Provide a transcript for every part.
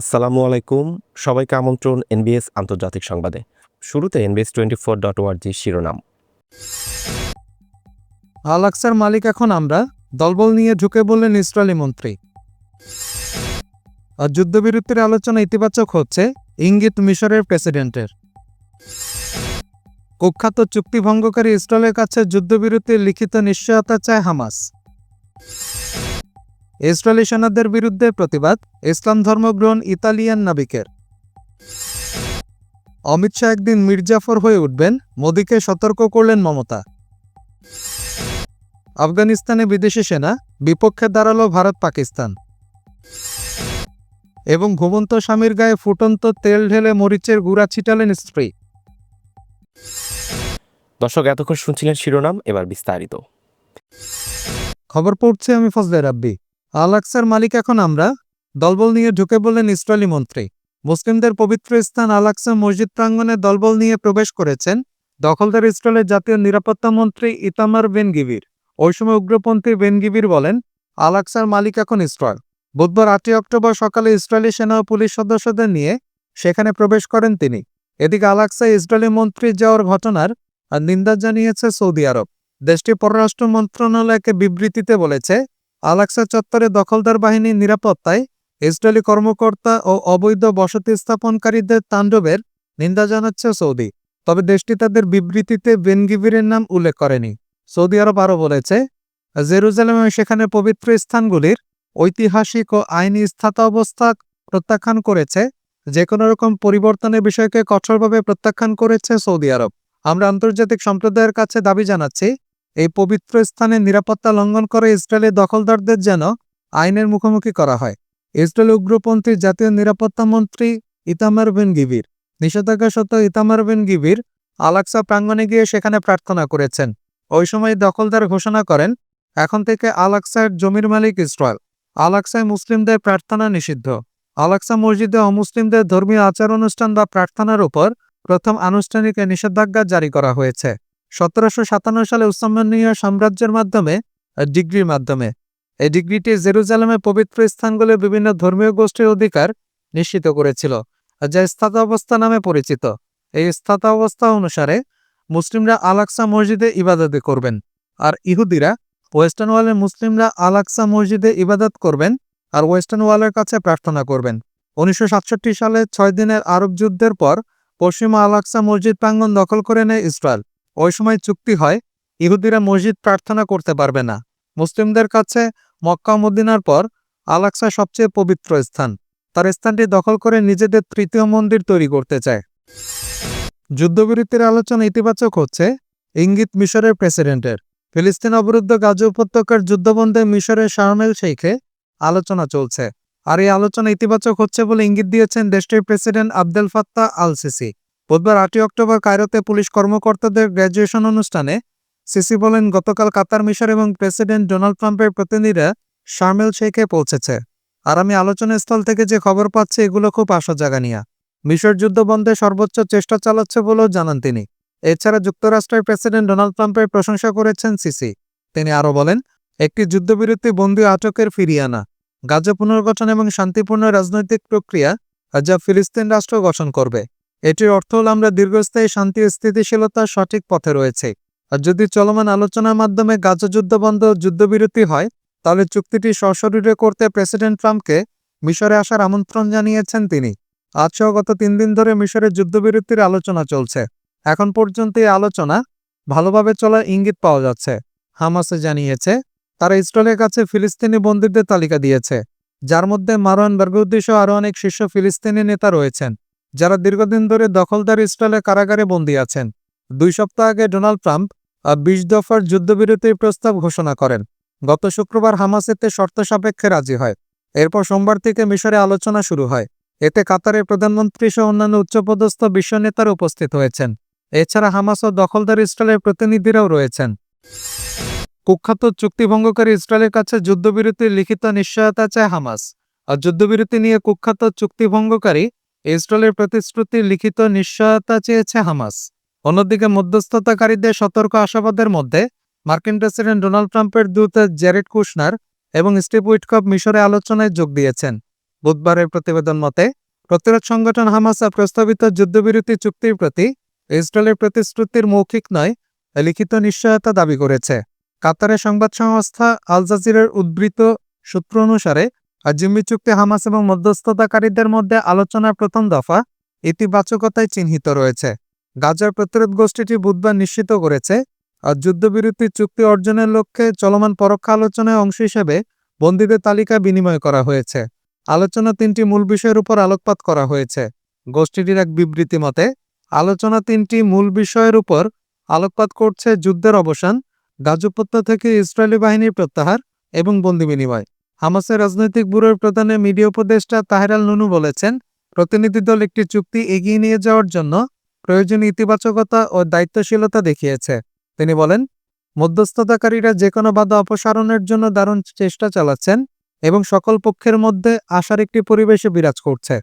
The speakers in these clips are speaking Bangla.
আসসালামু আলাইকুম। সবাইকে আমন্ত্রণ এনবিএস আন্তর্জাতিক সংবাদে। শুরুতে এনবিএস টোয়েন্টি ফোর ডট ওয়ার্জি শিরোনাম। আল আকসার মালিক এখন আমরা, দলবল নিয়ে ঢুকে বললেন ইসরায়েলি মন্ত্রী। আর যুদ্ধবিরতির আলোচনা ইতিবাচক হচ্ছে, ইঙ্গিত মিশরের প্রেসিডেন্টের। কুখ্যাত চুক্তি ভঙ্গকারী ইসরায়েলের কাছে যুদ্ধবিরতির লিখিত নিশ্চয়তা চায় হামাস। ইসরায়েলি সেনাদের বিরুদ্ধে প্রতিবাদ ইসলাম ধর্মগ্রহণ ইতালিয়ান নাবিকের। অমিত শাহ একদিন মির্জাফর হয়ে উঠবেন মোদীকে সতর্ক করলেন মমতা। আফগানিস্তানে বিদেশি সেনা বিপক্ষে দাঁড়াল ভারত পাকিস্তান। এবং ঘুমন্ত স্বামীর গায়ে ফুটন্ত তেল ঢেলে মরিচের গুঁড়া ছিটালেন স্ত্রী। দর্শক এতক্ষণ শুনছিলেন শিরোনাম এবার বিস্তারিত। খবর পড়ছে আমি ফজলে রাব্বি। আল আকসার মালিক এখন আমরা। দলবল নিয়ে ঢুকে বললেন ইসরায়েলি মন্ত্রী। মুসলিমদের পবিত্র স্থান আল আকসা মসজিদ প্রাঙ্গণে দলবল নিয়ে প্রবেশ করেছেন দখলদার ইসরায়েলের জাতীয় নিরাপত্তা মন্ত্রী ইতামার বেনগিবির। ওই সময় উগ্রপন্থী বেনগিবির বলেন আল আকসার মালিক এখন ইসরায়েল বুধবার আটই অক্টোবর সকালে ইসরায়েলি সেনা ও পুলিশ সদস্যদের নিয়ে সেখানে প্রবেশ করেন তিনি। এদিকে আল আকসায় ইসরায়েলি মন্ত্রী যাওয়ার ঘটনার নিন্দা জানিয়েছে সৌদি আরব। দেশটির পররাষ্ট্র মন্ত্রণালয়কে বিবৃতিতে বলেছে আলাক্সা চত্বরে দখলদার বাহিনীর নিরাপত্তায় ইসরায়েলি কর্মকর্তা ও অবৈধ বসতি স্থাপনকারীদের তাণ্ডবের নিন্দা জানাচ্ছে সৌদি। তবে দেশটি তাদের বিবৃতিতে বেনগিবিরের নাম উল্লেখ করেনি। সৌদি আরব আরও বলেছে, জেরুজালেম সেখানে পবিত্র স্থানগুলির ঐতিহাসিক ও আইনি স্থিতাবস্থা প্রত্যাখ্যান করেছে যে কোনো রকম পরিবর্তনের বিষয়কে কঠোরভাবে প্রত্যাখ্যান করেছে সৌদি আরব। আমরা আন্তর্জাতিক সম্প্রদায়ের কাছে দাবি জানাচ্ছি এই পবিত্র স্থানে নিরাপত্তা লঙ্ঘন করে ইসরায়েলের দখলদারদের যেন আইনের মুখোমুখি করা হয়। ইসরায়েল উগ্রপন্থী জাতীয় নিরাপত্তা মন্ত্রী ইতামার বিন গিবির নিষেধাজ্ঞা সত্ত্বেও ইতামার বিন গিবির আলাক্সা প্রাঙ্গণে গিয়ে সেখানে প্রার্থনা করেছেন। ওই সময় দখলদার ঘোষণা করেন, এখন থেকে আলাক্সার জমির মালিক ইসরায়েল। আলাক্সায় মুসলিমদের প্রার্থনা নিষিদ্ধ। আলাক্সা মসজিদে অমুসলিমদের ধর্মীয় আচার অনুষ্ঠান বা প্রার্থনার উপর প্রথম আনুষ্ঠানিক নিষেধাজ্ঞা জারি করা হয়েছে। সতেরোশো সাতান্ন সালে উসমানীয় সাম্রাজ্যের মাধ্যমে ডিগ্রির মাধ্যমে। এই ডিগ্রিটি জেরুজালেমের পবিত্র স্থানগুলির বিভিন্ন ধর্মীয় গোষ্ঠীর অধিকার নিশ্চিত করেছিল, যা স্থিতাবস্থা নামে পরিচিত। এই স্থিতাবস্থা অনুসারে মুসলিমরা আলাক্সা মসজিদে ইবাদতে করবেন, আর ইহুদিরা ওয়েস্টার্ন ওয়ালের মুসলিমরা আলাক্সা মসজিদে ইবাদত করবেন, আর ওয়েস্টার্ন ওয়ালের কাছে প্রার্থনা করবেন। উনিশশো সাতষট্টি সালে ছয় দিনের আরব যুদ্ধের পর পশ্চিমা আলাক্সা মসজিদ প্রাঙ্গণ দখল করে নেয় ইসরায়েল। ওই সময় চুক্তি হয়, ইহুদিরা মসজিদ প্রার্থনা করতে পারবে না। মুসলিমদের কাছে মক্কা মদিনার পর আলাক্সা সবচেয়ে পবিত্র স্থান। তার স্থানটি দখল করে নিজেদের তৃতীয় মন্দির তৈরি করতে চায়। যুদ্ধবিরতির আলোচনা ইতিবাচক হচ্ছে, ইঙ্গিত মিশরের প্রেসিডেন্টের। ফিলিস্তিন অবরুদ্ধ গাজা উপত্যকার যুদ্ধবন্ধে মিশরের শারমেল শেখে আলোচনা চলছে। আর এই আলোচনা ইতিবাচক হচ্ছে বলে ইঙ্গিত দিয়েছেন দেশটির president Abdel Fattah Al Sisi বুধবার আটই অক্টোবর কায়রোতে পুলিশ কর্মকর্তাদের গ্র্যাজুয়েশন অনুষ্ঠানে সিসি বলেন গতকাল কাতার মিশর এবং প্রেসিডেন্ট ডোনাল্ড ট্রাম্পের প্রতিনিধিরা শার্মেল শেখে পৌঁছেছে। আর আমি আলোচনা স্থল থেকে যে খবর পাচ্ছি, এগুলো খুব আশা জাগানিয়া মিশর যুদ্ধ বন্ধে সর্বোচ্চ চেষ্টা চালাচ্ছে বলেও জানান তিনি। এছাড়া যুক্তরাষ্ট্রের প্রেসিডেন্ট ডোনাল্ড ট্রাম্পের প্রশংসা করেছেন সিসি। তিনি আরও বলেন, একটি যুদ্ধবিরতি বন্দী আটকের ফিরিয়ে আনা, গাজা পুনর্গঠন এবং শান্তিপূর্ণ রাজনৈতিক প্রক্রিয়া যা ফিলিস্তিন রাষ্ট্র গঠন করবে। এটির অর্থ হল আমরা দীর্ঘস্থায়ী শান্তি ও স্থিতিশীলতার সঠিক পথে রয়েছে। আর যদি চলমান আলোচনার মাধ্যমে গাজা যুদ্ধ বন্ধ যুদ্ধবিরতি হয়, তাহলে চুক্তিটি সশরীরে করতে প্রেসিডেন্ট ট্রাম্পকে মিশরে আসার আমন্ত্রণ জানিয়েছেন তিনি। আজসহ গত তিন দিন ধরে মিশরের যুদ্ধবিরতির আলোচনা চলছে। এখন পর্যন্ত এই আলোচনা ভালোভাবে চলার ইঙ্গিত পাওয়া যাচ্ছে। হামাসে জানিয়েছে, তারা ইসরায়েলের কাছে ফিলিস্তিনি বন্দীদের তালিকা দিয়েছে, যার মধ্যে মারওয়ান বার্গুদ্দি সহ আরও অনেক শীর্ষ ফিলিস্তিনি নেতা রয়েছেন। যারা দীর্ঘদিন ধরে দখলদার ইসরায়েলের কারাগারে বন্দী আছেন, দুই সপ্তাহ আগে ডোনাল্ড ট্রাম্প বিশ দফার যুদ্ধবিরতির প্রস্তাব ঘোষণা করেন। গত শুক্রবার হামাস এতে শর্ত সাপেক্ষে রাজি হয়। এরপর সোমবার থেকে মিশরে আলোচনা শুরু হয়। এতে কাতারের প্রধানমন্ত্রী সহ অন্যান্য উচ্চপদস্থ বিশ্ব নেতারা উপস্থিত হয়েছেন। এছাড়া হামাস ও দখলদার ইসরায়েলের প্রতিনিধিরাও রয়েছেন। কুখ্যাত চুক্তিভঙ্গকারী ইসরায়েলের কাছে যুদ্ধবিরতির লিখিত নিশ্চয়তা চায় হামাস। আর যুদ্ধবিরতি নিয়ে কুখ্যাত চুক্তিভঙ্গকারী ইসরায়েলের প্রতিশ্রুতির লিখিত নিশ্চয়তা চেয়েছে হামাস। অন্যদিকে মধ্যস্থতাকারীদের সতর্ক আশাবাদের মধ্যে মার্কিন প্রেসিডেন্ট ডোনাল্ড ট্রাম্পের দূত জেরেড কুশনার এবং স্টিভ উইটকপ মিশরে আলোচনায় যোগ দিয়েছেন। বুধবারের প্রতিবেদন মতে, প্রতিরোধ সংগঠন হামাসা প্রস্তাবিত যুদ্ধবিরতি চুক্তির প্রতি ইসরায়েলের প্রতিশ্রুতির মৌখিক নয়, লিখিত নিশ্চয়তা দাবি করেছে। কাতারের সংবাদ সংস্থা আল জাজিরের উদ্বৃত সূত্র অনুসারে আর জিম্মি চুক্তি হামাস এবং মধ্যস্থতাকারীদের মধ্যে আলোচনার প্রথম দফা ইতিবাচকতায় চিহ্নিত রয়েছে। গাজার প্রতিরোধ গোষ্ঠীটি বুধবার নিশ্চিত করেছে, আর যুদ্ধবিরতি চুক্তি অর্জনের লক্ষ্যে চলমান পরোক্ষ আলোচনায় অংশ হিসেবে বন্দীদের তালিকা বিনিময় করা হয়েছে। আলোচনা তিনটি মূল বিষয়ের উপর আলোকপাত করা হয়েছে। গোষ্ঠীটির এক বিবৃতি মতে, আলোচনা তিনটি মূল বিষয়ের উপর আলোকপাত করছে যুদ্ধের অবসান গাজুপত্য থেকে ইসরায়েলি বাহিনীর প্রত্যাহার এবং বন্দি বিনিময়। হামাসের রাজনৈতিক ব্যুরোর প্রধানে মিডিয়া উপদেষ্টা তাহেরাল নুনু বলেছেন, প্রতিনিধি দল একটি চুক্তি এগিয়ে নিয়ে যাওয়ার জন্য প্রয়োজনীয় ইতিবাচকতা ও দায়িত্বশীলতা দেখিয়েছে। তিনি বলেন, মধ্যস্থতাকারীরা যে কোনো বাধা অপসারণের জন্য দারুণ চেষ্টা চালাচ্ছেন এবং সকল পক্ষের মধ্যে আশার একটি পরিবেশে বিরাজ করছে।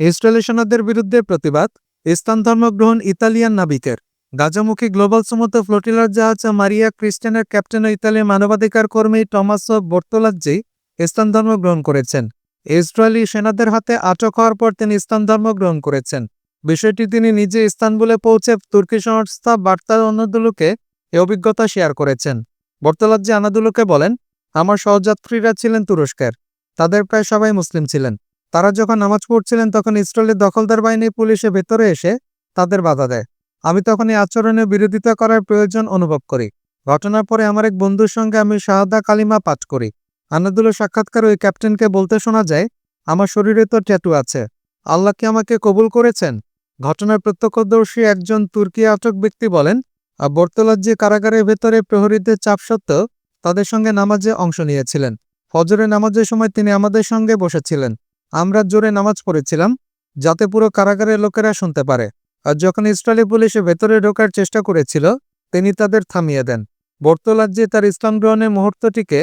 ইসরায়েলি সেনাদের বিরুদ্ধে প্রতিবাদ ইসলাম ধর্মগ্রহণ ইতালিয়ান নাবিকের। গাজামুখী গ্লোবাল সমুদ্র ফ্লোটিলার জাহাজ মারিয়া ক্রিস্টিয়ানের ক্যাপ্টেন ও ইতালির মানবাধিকার কর্মী টমাসো বর্তোলাজ্জি ইসলাম ধর্ম গ্রহণ করেছেন। ইসরায়েলি সেনাদের হাতে আটক হওয়ার পর তিনি ইসলাম ধর্ম গ্রহণ করেছেন। বিষয়টি তিনি নিজে ইস্তানবুলে পৌঁছে তুর্কি সংস্থা বার্তা অনাদুলুকে এ অভিজ্ঞতা শেয়ার করেছেন। বর্তলাজ্জি আনাদুলুকে বলেন, আমার সহযাত্রীরা ছিলেন তুরস্কের। তাদের প্রায় সবাই মুসলিম ছিলেন। তারা যখন নামাজ পড়ছিলেন তখন ইসরায়েলের দখলদার বাহিনী পুলিশে ভেতরে এসে তাদের বাধা দেয়। আমি তখন এই আচরণের বিরোধিতা করার প্রয়োজন অনুভব করি। ঘটনার পরে আমার এক বন্ধুর সঙ্গে আমি শাহাদা কালিমা পাঠ করি। আনাদুলের সাক্ষাৎকার ওই ক্যাপ্টেনকে বলতে শোনা যায়, আমার শরীরে তো ট্যাটু আছে। আল্লাহ কি আমাকে কবুল করেছেন? ঘটনার প্রত্যক্ষদর্শী একজন তুর্কি আটক ব্যক্তি বলেন বর্তলাজ্জি কারাগারের ভেতরে প্রহরীদের চাপ সত্ত্বেও তাদের সঙ্গে নামাজে অংশ নিয়েছিলেন। ফজরে নামাজের সময় তিনি আমাদের সঙ্গে বসেছিলেন। আমরা জোরে নামাজ পড়েছিলাম, যাতে পুরো কারাগারের লোকেরা শুনতে পারে। আর যখন ইসরায়েলি পুলিশে ভেতরে ঢোকার চেষ্টা করেছিল, তিনি তাদের থামিয়ে দেন। বর্তলাজ্জি তার ইসলাম গ্রহণের মুহূর্তটিকে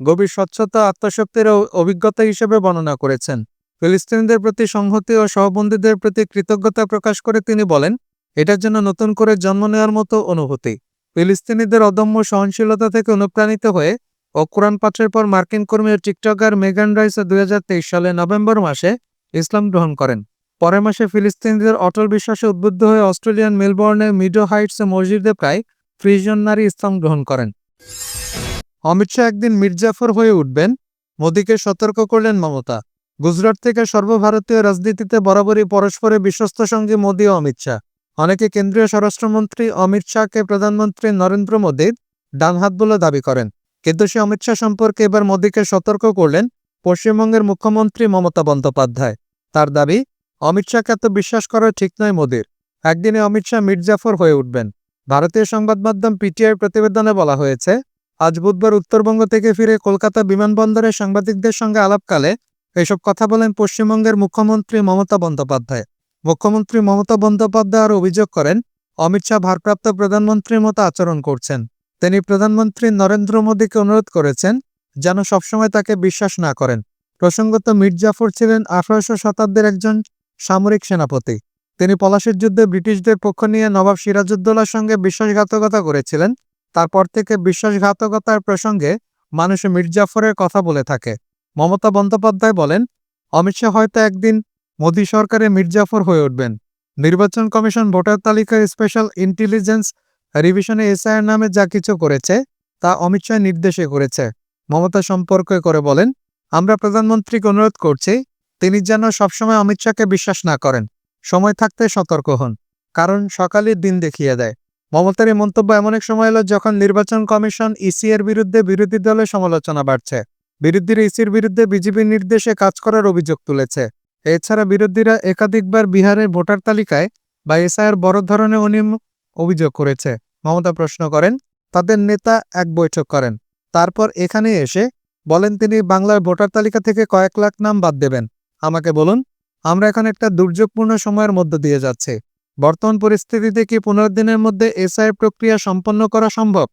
গভীর স্বচ্ছতা, আত্মশক্তির অভিজ্ঞতা হিসেবে বর্ণনা করেছেন। ফিলিস্তিনিদের প্রতি সংহতি ও সহবন্দীদের প্রতি কৃতজ্ঞতা প্রকাশ করে তিনি বলেন, এটার জন্য নতুন করে জন্ম নেওয়ার মতো অনুভূতি। ফিলিস্তিনিদের অদম্য সহনশীলতা থেকে অনুপ্রাণিত হয়ে ও কোরআন পাঠের পর মার্কিন কর্মী ও টিকটকার মেগান রাইস দুই সালে নভেম্বর মাসে ইসলাম গ্রহণ করেন। পরের মাসে ফিলিস্তিনিদের অটল বিশ্বাসে উদ্বুদ্ধ হয়ে অস্ট্রেলিয়ান মেলবোর্নে মিডো হাইটসে মসজিদে প্রায় ত্রিশ জন নারী ইসলাম গ্রহণ করেন। অমিত শাহ একদিন মির্জাফর হয়ে উঠবেন, মোদীকে সতর্ক করলেন মমতা। গুজরাট থেকে সর্বভারতীয় রাজনীতিতে বরাবরই পরস্পরের বিশ্বস্ত সঙ্গে মোদী ও অমিত শাহ। অনেকে কেন্দ্রীয় স্বরাষ্ট্রমন্ত্রী অমিত শাহকে প্রধানমন্ত্রী নরেন্দ্র মোদীর ডানহাত বলে দাবি করেন। কিন্তু সে অমিত শাহ সম্পর্কে এবার মোদীকে সতর্ক করলেন পশ্চিমবঙ্গের মুখ্যমন্ত্রী মমতা বন্দ্যোপাধ্যায়। তার দাবি অমিত শাহকে এত বিশ্বাস করা ঠিক নয় মোদীর। একদিনে অমিত শাহ মির্জাফর হয়ে উঠবেন। ভারতীয় সংবাদ মাধ্যম পিটিআই প্রতিবেদনে বলা হয়েছে, আজ বুধবার উত্তরবঙ্গ থেকে ফিরে কলকাতা বিমানবন্দরে সাংবাদিকদের সঙ্গে আলাপকালে এসব কথা বলেন পশ্চিমবঙ্গের মুখ্যমন্ত্রী মমতা বন্দ্যোপাধ্যায়। মুখ্যমন্ত্রী মমতা বন্দ্যোপাধ্যায় আরও অভিযোগ করেন, অমিত শাহ ভারপ্রাপ্ত প্রধানমন্ত্রীর মতো আচরণ করছেন। তিনি প্রধানমন্ত্রী নরেন্দ্র মোদীকে অনুরোধ করেছেন যেন সবসময় তাকে বিশ্বাস না করেন। প্রসঙ্গত মির্জাফর ছিলেন আঠারোশো শতাব্দীর একজন সামরিক সেনাপতি। তিনি পলাশির যুদ্ধে ব্রিটিশদের পক্ষ নিয়ে নবাব সিরাজউদ্দৌলার সঙ্গে বিশ্বাসঘাতকতা করেছিলেন। তারপর থেকে বিশ্বাসঘাতকতার প্রসঙ্গে মানুষ মির্জাফরের কথা বলে থাকে। মমতা বন্দ্যোপাধ্যায় বলেন, অমিত শাহ হয়তো একদিন মোদী সরকারে মির্জাফর হয়ে উঠবেন। নির্বাচন কমিশন ভোটার তালিকায় স্পেশাল ইন্টেলিজেন্স রিভিশনে এসআইআর নামে যা কিছু করেছে, তা অমিত শাহ নির্দেশে করেছে। মমতা সম্পর্কে করে বলেন, আমরা প্রধানমন্ত্রীকে অনুরোধ করছি তিনি যেন সবসময় অমিত শাহকে বিশ্বাস না করেন, সময় থাকতে সতর্ক হন, কারণ সকালের দিন দেখিয়ে দেয়। মমতার এই মন্তব্য এমন এক সময় এলো যখন নির্বাচন কমিশন ইসি এর বিরুদ্ধে বিরোধী দলের সমালোচনা বাড়ছে। বিরোধীরা ইসির বিরুদ্ধে বিজেপির নির্দেশে কাজ করার অভিযোগ তুলেছে। এছাড়া বিরোধীরা একাধিকবার বিহারের ভোটার তালিকায় বা এসআইয়ের বড় ধরনের অনিয়ম অভিযোগ করেছে। মমতা প্রশ্ন করেন, তাদের নেতা এক বৈঠক করেন, তারপর এখানে এসে বলেন তিনি বাংলার ভোটার তালিকা থেকে কয়েক লাখ নাম বাদ দেবেন। আমাকে বলুন, আমরা এখন একটা দুর্যোগপূর্ণ সময়ের মধ্য দিয়ে যাচ্ছি। বর্তমান পরিস্থিতিতে কি পনেরো দিনের মধ্যে এসআইয়ের প্রক্রিয়া সম্পন্ন করা সম্ভব?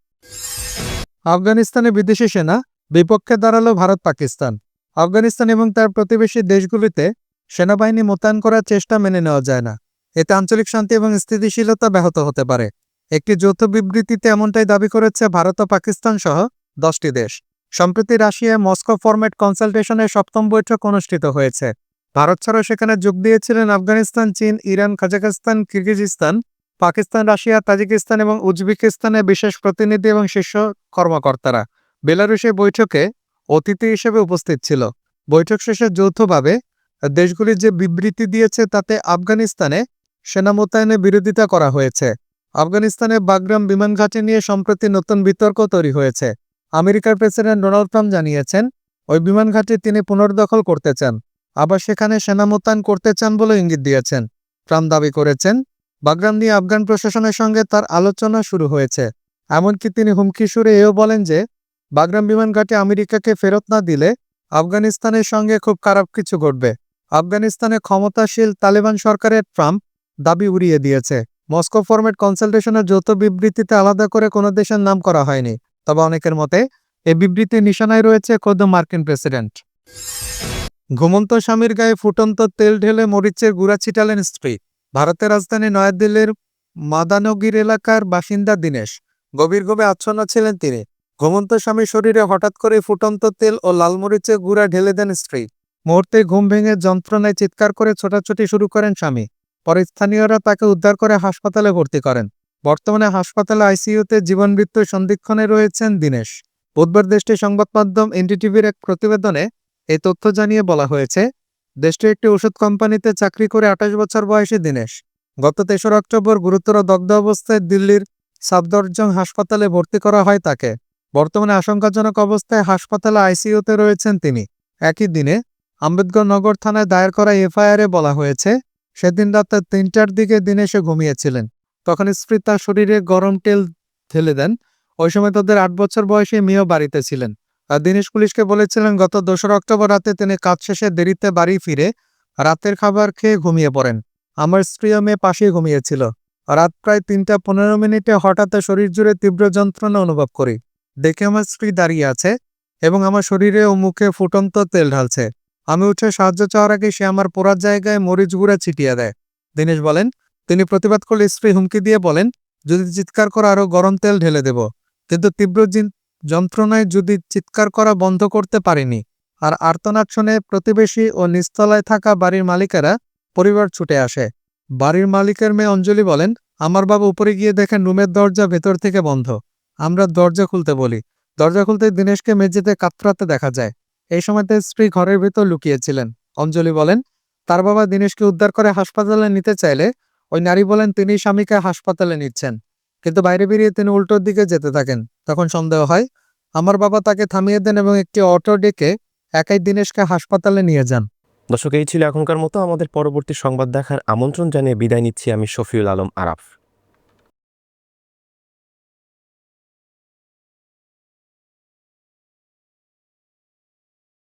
আফগানিস্তানে বিদেশি সেনা, বিপক্ষে দাঁড়াল ভারত পাকিস্তান। আফগানিস্তান এবং তার প্রতিবেশী দেশগুলিতে সেনাবাহিনী মোতায়েন করার চেষ্টা মেনে নেওয়া যায় না। এতে আঞ্চলিক শান্তি এবং স্থিতিশীলতা ব্যাহত হতে পারে। একটি যৌথ বিবৃতিতে এমনটাই দাবি করেছে ভারত ও পাকিস্তান সহ দশটি দেশ। সম্প্রতি রাশিয়ায় মস্কো ফরম্যাট কনসালটেশনের সপ্তম বৈঠক অনুষ্ঠিত হয়েছে। ভারত ছাড়াও সেখানে যোগ দিয়েছিলেন আফগানিস্তান, চীন, Iran, Kazakhstan, Kyrgyzstan, Pakistan, Russia, Tajikistan এবং উজবেকিস্তানের বিশেষ প্রতিনিধি এবং শীর্ষ কর্মকর্তারা। বেলারুশে বৈঠকে অতিথি হিসেবে উপস্থিত ছিল। বৈঠক শেষে যৌথভাবে দেশগুলি যে বিবৃতি দিয়েছে তাতে আফগানিস্তানে সেনা মোতায়েনের বিরোধিতা করা হয়েছে। আফগানিস্তানে বাগরাম বিমান ঘাঁটি নিয়ে সম্প্রতি নতুন বিতর্ক তৈরি হয়েছে। আমেরিকার প্রেসিডেন্ট ডোনাল্ড ট্রাম্প জানিয়েছেন, ওই বিমান ঘাঁটি তিনি পুনর্দখল করতে চান, আবার সেখানে সেনা মোতায়েন করতে চান বলে ইঙ্গিত দিয়েছেন। ট্রাম্প দাবি করেছেন বাগরাম নিয়ে আফগান প্রশাসনের সঙ্গে তার আলোচনা শুরু হয়েছে। এমনকি তিনি হুমকি সুরে এও বলেন যে বাগরাম বিমান ঘাঁটি আমেরিকাকে ফেরত না দিলে আফগানিস্তানের সঙ্গে খুব খারাপ কিছু ঘটবে। আফগানিস্তানে ক্ষমতাশীল তালেবান সরকারের ট্রাম্প দাবি উড়িয়ে দিয়েছে। মস্কো ফরম্যাট কনসালটেশনের যৌথ বিবৃতিতে আলাদা করে কোনো দেশের নাম করা হয়নি। তবে অনেকের মতে, এ বিবৃতির নিশানায় রয়েছে খোদ মার্কিন প্রেসিডেন্ট। ঘুমন্ত স্বামীর গায়ে ফুটন্ত তেল ঢেলে মরিচের গুড়া ছিটালেন স্ত্রী। ভারতের রাজধানী নয়াদিল্লির মাদানগির এলাকার বাসিন্দা দীনেশ। গভীর ঘুমে আচ্ছন্ন ছিলেন তিনি। ঘুমন্ত স্বামীর শরীরে হঠাৎ করে ফুটন্ত তেল ও লাল মরিচের গুঁড়া ঢেলে দেন স্ত্রী। মুহূর্তে ঘুম ভেঙে যন্ত্রণায় চিৎকার করে ছোটাছুটি শুরু করেন স্বামী। পরে স্থানীয়রা তাকে উদ্ধার করে হাসপাতালে ভর্তি করেন। বর্তমানে হাসপাতালে আইসিইউতে জীবন মৃত্যুর সন্ধিক্ষণে রয়েছেন দীনেশ। বুধবার দেশটির সংবাদ মাধ্যম এনডিটিভির এক প্রতিবেদনে এই তথ্য জানিয়ে বলা হয়েছে, দেশটির একটি ওষুধ কোম্পানিতে চাকরি করে আঠাশ বছর বয়সী দীনেশ। গত তেসরা অক্টোবর গুরুতর দগ্ধ অবস্থায় দিল্লির সাফদরজং হাসপাতালে ভর্তি করা হয় তাকে। বর্তমানে আশঙ্কাজনক অবস্থায় হাসপাতালে আইসিইউতে রয়েছেন তিনি। একই দিনে আম্বেদকর নগর থানায় দায়ের করা এফআইআরে বলা হয়েছে, সেদিন রাত তিনটার দিকে দিনেশে ঘুমিয়েছিলেন। তখন স্ত্রী তার শরীরে গরম তেল ঢেলে দেন। ওই সময় তাদের আট বছর বয়সী মেয়েও বাড়িতে ছিলেন। দিনেশ পুলিশকে বলেছিলেন, গত দোসরা অক্টোবর রাতে তিনি কাজ শেষে দেরিতে বাড়ি ফিরে রাতের খাবার খেয়ে ঘুমিয়ে পড়েন। আমার স্ত্রী ও মেয়ে পাশেই ঘুমিয়েছিল। রাত প্রায় তিনটা পনেরো মিনিটে হঠাৎ শরীর জুড়ে তীব্র যন্ত্রণা অনুভব করি। দেখে আমার স্ত্রী দাঁড়িয়ে আছে এবং আমার শরীরে ও মুখে ফুটন্ত তেল ঢালছে। আমি উঠে সাহায্য চাওয়ার আগে সে আমার পোড়ার জায়গায় মরিচ গুঁড়া ছিটিয়ে দেয়। দীনেশ বলেন তিনি প্রতিবাদ করলে স্ত্রী হুমকি দিয়ে বলেন, যদি চিৎকার করা আরও গরম তেল ঢেলে দেব। কিন্তু তীব্র যন্ত্রণায় যদি চিৎকার করা বন্ধ করতে পারিনি, আর আর্তনাদ শুনে প্রতিবেশী ও নিস্তলায় থাকা বাড়ির মালিকেরা পরিবার ছুটে আসে। বাড়ির মালিকের মেয়ে অঞ্জলি বলেন, আমার বাবা উপরে গিয়ে দেখেন রুমের দরজা ভেতর থেকে বন্ধ। আমরা দরজা খুলতে বলি। দরজা খুলতে দীনেশকে মেঝেতে কাতরাতে দেখা যায়। এই সময় তার স্ত্রী ঘরের ভেতর লুকিয়েছিলেন। অঞ্জলি বলেন, তার বাবা দিনেশকে উদ্ধার করে হাসপাতালে নিতে চাইলে ওই নারী বলেন তিনি স্বামীকে হাসপাতালে নিচ্ছেন। কিন্তু বাইরে বেরিয়ে তিনি উল্টোর দিকে যেতে থাকেন। তখন সন্দেহ হয়, আমার বাবা তাকে থামিয়ে দেন এবং একটি অটো ডেকে একাই দিনেশকে হাসপাতালে নিয়ে যান। দর্শক, এই ছিল এখনকার মতো। আমাদের পরবর্তী সংবাদ দেখার আমন্ত্রণ জানিয়ে বিদায় নিচ্ছি আমি শফিউল আলম আরাফ।